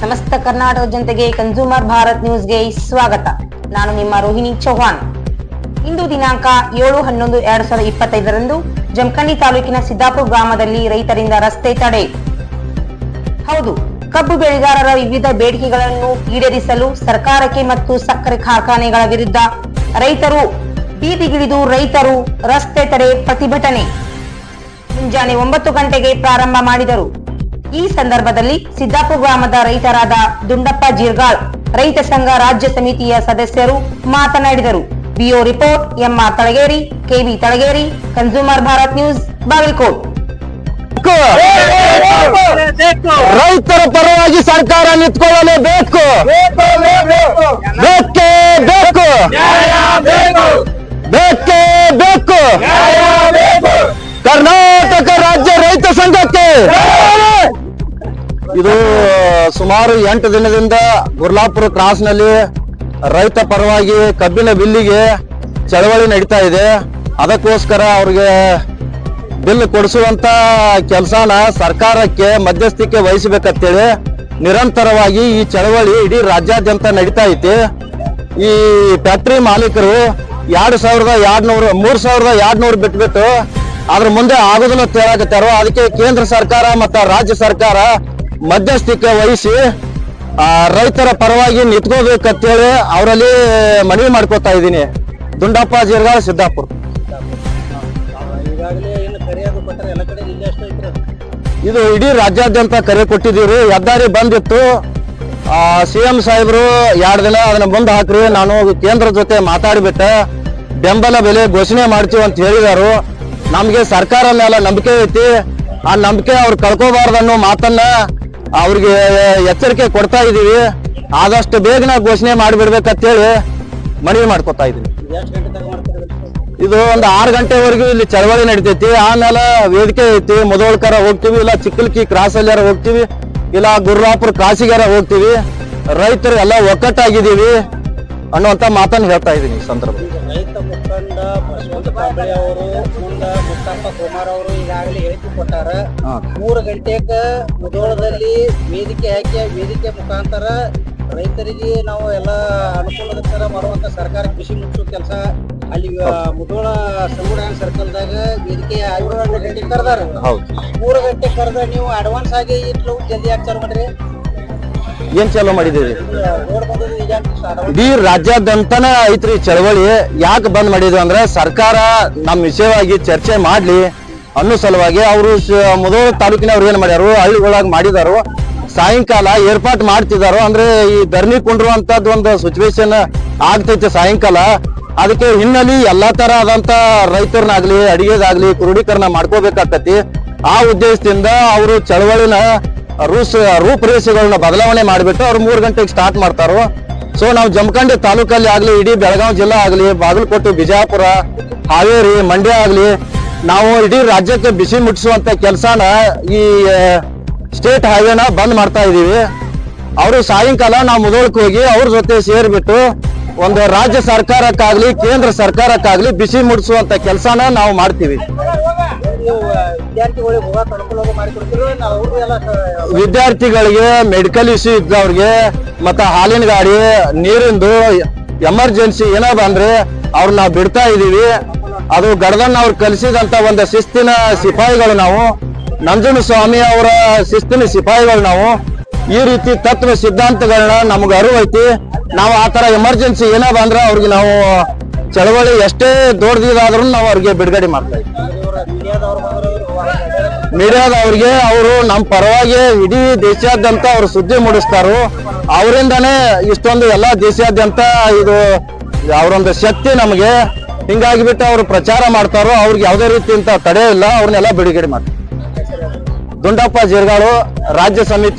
ಸಮಸ್ತ ಕರ್ನಾಟಕ ಜನತೆಗೆ ಕನ್ಸ್ಯೂಮರ್ ಭಾರತ್ ನ್ಯೂಸ್ಗೆ ಸ್ವಾಗತ. ನಾನು ನಿಮ್ಮ ರೋಹಿಣಿ ಚೌಹಾಣ್. ಇಂದು ದಿನಾಂಕ ಏಳು ಹನ್ನೊಂದು ಎರಡ್ ಸಾವಿರದ ಇಪ್ಪತ್ತೈದರಂದು ಜಮಖಂಡಿ ತಾಲೂಕಿನ ಸಿದ್ದಾಪುರ ಗ್ರಾಮದಲ್ಲಿ ರೈತರಿಂದ ರಸ್ತೆ ತಡೆ. ಹೌದು, ಕಬ್ಬು ಬೆಳೆಗಾರರ ವಿವಿಧ ಬೇಡಿಕೆಗಳನ್ನು ಈಡೇರಿಸಲು ಸರ್ಕಾರಕ್ಕೆ ಮತ್ತು ಸಕ್ಕರೆ ಕಾರ್ಖಾನೆಗಳ ವಿರುದ್ಧ ರೈತರು ಬೀದಿಗಿಳಿದು ರೈತರು ರಸ್ತೆ ತಡೆ ಪ್ರತಿಭಟನೆ. ಮುಂಜಾನೆ ಒಂಬತ್ತು ಗಂಟೆಗೆ ಪ್ರಾರಂಭ ಮಾಡಿದರು. ಈ ಸಂದರ್ಭದಲ್ಲಿ ಸಿದ್ದಾಪುರ ಗ್ರಾಮದ ರೈತರಾದ ದುಂಡಪ್ಪ ಜೀರ್ಗಾಳ್, ರೈತ ಸಂಘ ರಾಜ್ಯ ಸಮಿತಿಯ ಸದಸ್ಯರು ಮಾತನಾಡಿದರು. Bureau report M R Talageri K B Talageri consumer Bharat news, Bagalkot. ರೈತರ ಪರವಾಗಿ ಸರ್ಕಾರ ನಿಂತ್ಕೊಳ್ಳಲೇಬೇಕು ಬೇಕೇ ಬೇಕು. ಬೇಕೇ ಬೇಕು. ಕರ್ನಾಟಕ ರಾಜ್ಯ ರೈತ ಸಂಘಕ್ಕೆ. ಇದು ಸುಮಾರು ಎಂಟು ದಿನದಿಂದ ಗುರ್ಲಾಪುರ ಕ್ರಾಸ್ನಲ್ಲಿ ರೈತ ಪರವಾಗಿ ಕಬ್ಬಿನ ಬಿಲ್ಲಿಗೆ ಚಳವಳಿ ನಡೀತಾ ಇದೆ. ಅದಕ್ಕೋಸ್ಕರ ಅವ್ರಿಗೆ ಬಿಲ್ ಕೊಡಿಸುವಂತ ಕೆಲಸನ ಸರ್ಕಾರಕ್ಕೆ ಮಧ್ಯಸ್ಥಿಕೆ ವಹಿಸಬೇಕಂತೇಳಿ ನಿರಂತರವಾಗಿ ಈ ಚಳವಳಿ ಇಡೀ ರಾಜ್ಯಾದ್ಯಂತ ನಡೀತಾ ಐತಿ. ಈ ಫ್ಯಾಕ್ಟ್ರಿ ಮಾಲೀಕರು ಎರಡು ಸಾವಿರದ ಎರಡ್ನೂರು, ಮೂರು ಸಾವಿರದ ಎರಡ್ನೂರು ಬಿಟ್ಬಿಟ್ಟು ಅದ್ರ ಮುಂದೆ ಆಗೋದನ್ನ ತೇಳಾಕತ್ತಾರೋ ಅದಕ್ಕೆ ಕೇಂದ್ರ ಸರ್ಕಾರ ಮತ್ತು ರಾಜ್ಯ ಸರ್ಕಾರ ಮಧ್ಯಸ್ಥಿಕೆ ವಹಿಸಿ ರೈತರ ಪರವಾಗಿ ನಿಂತ್ಕೋಬೇಕಂತೇಳಿ ಅವರಲ್ಲಿ ಮನವಿ ಮಾಡ್ಕೋತಾ ಇದ್ದೀನಿ. ದುಂಡಪ್ಪ ಜಿರ್ಗಾಳ ಸಿದ್ದಾಪುರ. ಇದು ಇಡೀ ರಾಜ್ಯಾದ್ಯಂತ ಕರೆ ಕೊಟ್ಟಿದ್ದೀವಿ ಹೆದ್ದಾರಿ ಬಂದಿತ್ತು. ಸಿ ಎಂ ಸಾಹೇಬರು ಎರಡು ದಿನ ಅದನ್ನ ಮುಂದೆ ಹಾಕ್ರಿ. ನಾನು ಕೇಂದ್ರ ಜೊತೆ ಮಾತಾಡಿಬಿಟ್ಟೆ. ಬೆಂಬಲ ಬೆಲೆ ಘೋಷಣೆ ಮಾಡ್ತೀವಿ ಅಂತ ಹೇಳಿದಾರು. ನಮಗೆ ಸರ್ಕಾರ ಮೇಲೆ ನಂಬಿಕೆ ಐತಿ. ಆ ನಂಬಿಕೆ ಅವ್ರು ಕಳ್ಕೋಬಾರ್ದು ಅನ್ನೋ ಮಾತನ್ನ ಅವ್ರಿಗೆ ಎಚ್ಚರಿಕೆ ಕೊಡ್ತಾ ಇದ್ದೀವಿ ಆದಷ್ಟು ಬೇಗನೆ ಘೋಷಣೆ ಮಾಡಿಬಿಡ್ಬೇಕಂತೇಳಿ ಮನವಿ ಮಾಡ್ಕೊತಾ ಇದೀನಿ ಇದು ಒಂದು ಆರು ಗಂಟೆವರೆಗೂ ಇಲ್ಲಿ ಚಳವಳಿ ನಡಿತೈತಿ. ಆಮೇಲೆ ವೇದಿಕೆ ಐತಿ. ಮುದೋಳ್ಕರ ಹೋಗ್ತೀವಿ, ಇಲ್ಲ ಚಿಕ್ಕಲ್ಕಿ ಕ್ರಾಸ್ ಹೋಗ್ತೀವಿ, ಇಲ್ಲ ಗುರ್ರಾಪುರ ಕ್ರಾಸಿಗಾರ ಹೋಗ್ತೀವಿ. ರೈತರು ಎಲ್ಲ ಒಕ್ಕಟ್ಟಾಗಿದ್ದೀವಿ ಅನ್ನುವಂಥ ಮಾತನ್ನು ಹೇಳ್ತಾ ಇದ್ದೀನಿ ಈ ಸಂದರ್ಭ ರೈತ ಮುಖಂಡ ಬಸವಂತ ಕಾಂಬಳಿ ಅವರು ಮುಂದ ಮುತ್ತಪ್ಪ ಕುಮಾರ್ ಅವರು ಈಗಾಗಲೇ ಹೇಳಿಕೆ ಕೊಟ್ಟಾರ. ಮೂರು ಗಂಟೆಗ ಮುದೋಳದಲ್ಲಿ ವೇದಿಕೆ ಹಾಕಿ ವೇದಿಕೆ ಮುಖಾಂತರ ರೈತರಿಗೆ ನಾವು ಎಲ್ಲ ಅನುಕೂಲದ ತರ ಮಾಡುವಂತ ಸರ್ಕಾರ ಕೃಷಿ ಮುಚ್ಚುವ ಕೆಲಸ ಅಲ್ಲಿ ಮುದೋಳ ಸರ್ಕಲ್ ಸರ್ಕಲ್ದಾಗ ವೇದಿಕೆ ಮೂರು ಗಂಟೆ ಕರೆದಾರ. ಮೂರು ಗಂಟೆ ಕರೆದ ನೀವು ಅಡ್ವಾನ್ಸ್ ಆಗಿ ಇಟ್ಲು ಜಲ್ದಿ ಯಾಕೆ ಚಾಲು ಮಾಡ್ರಿ? ಏನ್ ಚಾಲೂ ಮಾಡಿದಿರಿ ಇಡೀ ರಾಜ್ಯಾದ್ಯಂತನ ಐತ್ರಿ ಚಳವಳಿ. ಯಾಕೆ ಬಂದ್ ಮಾಡಿದ್ರು ಅಂದ್ರೆ ಸರ್ಕಾರ ನಮ್ಮ ವಿಷಯವಾಗಿ ಚರ್ಚೆ ಮಾಡ್ಲಿ ಅನ್ನೋ ಸಲುವಾಗಿ ಅವರು ಮೊದಲು ತಾಲೂಕಿನವ್ರು ಏನ್ ಮಾಡ್ಯಾರು, ಹಳ್ಳಿಗಳಾಗ ಮಾಡಿದಾರು. ಸಾಯಂಕಾಲ ಏರ್ಪಾಟ್ ಮಾಡ್ತಿದಾರು. ಅಂದ್ರೆ ಈ ಧರಣಿ ಕುಂಡ್ರುವಂತದ್ದು ಒಂದು ಸಿಚುವೇಶನ್ ಆಗ್ತೈತೆ ಸಾಯಂಕಾಲ. ಅದಕ್ಕೆ ಹಿನ್ನೆಲೆ ಎಲ್ಲಾ ತರ ಆದಂತ ರೈತರನ್ನಾಗ್ಲಿ ಅಡಿಗೆದಾಗ್ಲಿ ಕ್ರೋಢೀಕರಣ ಮಾಡ್ಕೋಬೇಕಾಗತ್ತಿ. ಆ ಉದ್ದೇಶದಿಂದ ಅವರು ಚಳವಳಿನ ರೂಸ್ ರೂಪರೇಷೆಗಳನ್ನ ಬದಲಾವಣೆ ಮಾಡಿಬಿಟ್ಟು ಅವ್ರು ಮೂರು ಗಂಟೆಗೆ ಸ್ಟಾರ್ಟ್ ಮಾಡ್ತಾರೋ. ಸೊ ನಾವು ಜಮಖಂಡಿ ತಾಲೂಕಲ್ಲಿ ಆಗಲಿ, ಇಡೀ ಬೆಳಗಾವಿ ಜಿಲ್ಲಾ ಆಗಲಿ, ಬಾಗಲಕೋಟೆ, ಬಿಜಾಪುರ, ಹಾವೇರಿ, ಮಂಡ್ಯ ಆಗಲಿ, ನಾವು ಇಡೀ ರಾಜ್ಯಕ್ಕೆ ಬಿಸಿ ಮುಟ್ಟಿಸುವಂತ ಕೆಲಸನ ಈ ಸ್ಟೇಟ್ ಹೈವೇನ ಬಂದ್ ಮಾಡ್ತಾ ಇದೀವಿ. ಅವರು ಸಾಯಂಕಾಲ ನಾವು ಮುದೋಳಕ್ಕೆ ಹೋಗಿ ಅವ್ರ ಜೊತೆ ಸೇರಿಬಿಟ್ಟು ಒಂದು ರಾಜ್ಯ ಸರ್ಕಾರಕ್ಕಾಗ್ಲಿ, ಕೇಂದ್ರ ಸರ್ಕಾರಕ್ಕಾಗ್ಲಿ ಬಿಸಿ ಮುಟ್ಟಿಸುವಂತ ಕೆಲಸನ ನಾವು ಮಾಡ್ತೀವಿ. ವಿದ್ಯಾರ್ಥಿಗಳಿಗೆ ಮೆಡಿಕಲ್ ಇಶ್ಯೂ ಇದ್ದವ್ರಿಗೆ ಮತ್ತೆ ಹಾಲಿನ ಗಾಡಿ, ನೀರಿಂದು ಎಮರ್ಜೆನ್ಸಿ ಏನೋ ಬಂದ್ರೆ ಅವ್ರು ನಾವು ಬಿಡ್ತಾ ಇದೀವಿ ಅದು ಗಡದನ್ನ ಅವ್ರು ಕಲಿಸಿದಂತ ಒಂದು ಶಿಸ್ತಿನ ಸಿಪಾಯಿಗಳು ನಾವು. ನಂಜನ ಸ್ವಾಮಿ ಅವರ ಶಿಸ್ತಿನ ಸಿಪಾಯಿಗಳು ನಾವು. ಈ ರೀತಿ ತತ್ವ ಸಿದ್ಧಾಂತಗಳನ್ನ ನಮ್ಗೆ ಅರಿವೈತಿ ನಾವು ಆ ತರ ಎಮರ್ಜೆನ್ಸಿ ಏನೋ ಬಂದ್ರೆ ಅವ್ರಿಗೆ ನಾವು ಚಳವಳಿ ಎಷ್ಟೇ ದೊಡ್ಡದಿದಾದ್ರೂ ನಾವು ಅವ್ರಿಗೆ ಬಿಡುಗಡೆ ಮಾಡ್ತಾ ಇದ್ದೀವಿ. ಮೀಡಿಯಾದವ್ರಿಗೆ ಅವರು ನಮ್ಮ ಪರವಾಗಿ ಇಡೀ ದೇಶಾದ್ಯಂತ ಅವರು ಸುದ್ದಿ ಮೂಡಿಸ್ತಾರು. ಅವರಿಂದನೇ ಇಷ್ಟೊಂದು ಎಲ್ಲಾ ದೇಶಾದ್ಯಂತ ಇದು ಅವರೊಂದು ಶಕ್ತಿ ನಮಗೆ. ಹಿಂಗಾಗಿ ಬಿಟ್ಟು ಅವರು ಪ್ರಚಾರ ಮಾಡ್ತಾರೋ ಅವ್ರಿಗೆ ಯಾವುದೇ ರೀತಿಯಿಂದ ತಡೆ ಇಲ್ಲ. ಅವ್ರನ್ನೆಲ್ಲ ಬಿಡುಗಡೆ ಮಾಡ್ತಾರೆ. ದುಂಡಪ್ಪ ಜಿರ್ಗಾಳು ರಾಜ್ಯ ಸಮಿತಿ